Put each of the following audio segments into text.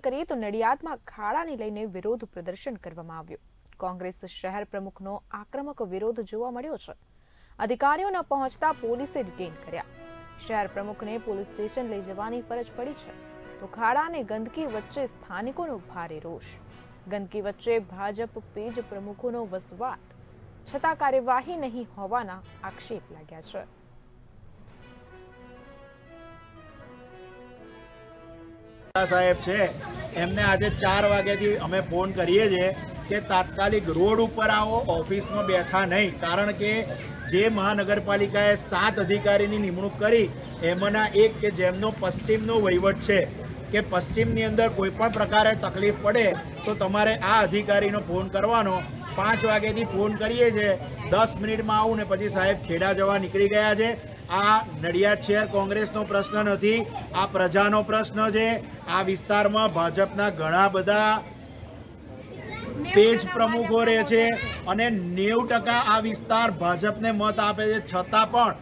કરીએ તો નડિયાદમાં ખાડાને લઈને વિરોધ પ્રદર્શન કરવામાં આવ્યું. કોંગ્રેસ શહેર પ્રમુખનો આક્રમક વિરોધ જોવા મળ્યો છે. અધિકારીઓ પહોંચતા પોલીસે ડિટેન કર્યા. શહેર પ્રમુખને પોલીસ સ્ટેશન લઈ જવાની ફરજ પડી છે. તો ખાડા અને ગંદકી વચ્ચે સ્થાનિકોનો ભારે રોષ. ગંદકી વચ્ચે ભાજપ પેજ પ્રમુખોનો વસવાટ. છતાં કાર્યવાહી નહીં હોવાના આક્ષેપ લાગ્યા છે. સાહેબ છે. એમને આજે ચાર વાગ્યાથી અમે ફોન કરીએ છીએ કે તાત્કાલિક રોડ ઉપર આવો, ઓફિસમાં બેઠા નહીં. કારણ કે જે મહાનગરપાલિકાએ સાત અધિકારીની નિમણૂક કરી, એમાંના એક કે જેમનો પશ્ચિમનો વહીવટ છે, કે પશ્ચિમની અંદર કોઈ પણ પ્રકારે તકલીફ પડે, તો તમારે આ અધિકારીનો ફોન કરવાનો. પાંચ વાગ્યાથી ફોન કરીએ છીએ. દસ મિનિટમાં આવું ને પછી સાહેબ ખેડા જવા નીકળી ગયા છે. આ નડિયાદ શહેર કોંગ્રેસનો પ્રશ્ન નથી, આ પ્રજાનો પ્રશ્ન છે. આ વિસ્તારમાં ભાજપના ઘણા બધા પેજ પ્રમુખો રહે છે અને નેવું ટકા આ વિસ્તાર ભાજપને મત આપે છે. છતાં પણ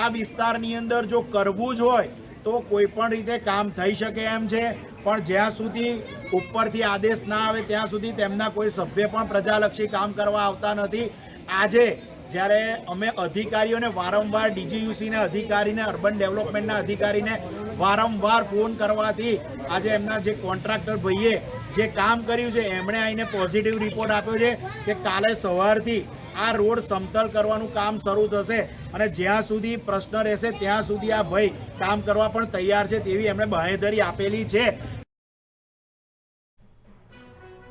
આ વિસ્તારની અંદર જો કરવું જ હોય તો કોઈ પણ રીતે કામ થઈ શકે એમ છે. પણ જ્યાં સુધી ઉપરથી આદેશ ના આવે ત્યાં સુધી તેમના કોઈ સભ્ય પણ પ્રજાલક્ષી કામ કરવા આવતા નથી. આજે જ્યારે અમે અધિકારીઓને વારંવાર ડીજીયુસીના અધિકારીને, અર્બન ડેવલપમેન્ટના અધિકારીને વારંવાર ફોન કરવાથી આજે એમના જે કોન્ટ્રાક્ટર ભાઈએ જે કામ કર્યું છે, એમણે આવીને પોઝિટિવ રિપોર્ટ આપ્યો છે કે કાલે સવારથી આ રોડ સમતલ કરવાનું કામ શરૂ થશે અને જ્યાં સુધી પ્રશ્ન રહેશે, ત્યાં સુધી આ ભાઈ કામ કરવા પણ તૈયાર છે તેવી એમણે બાંહેધરી આપેલી છે.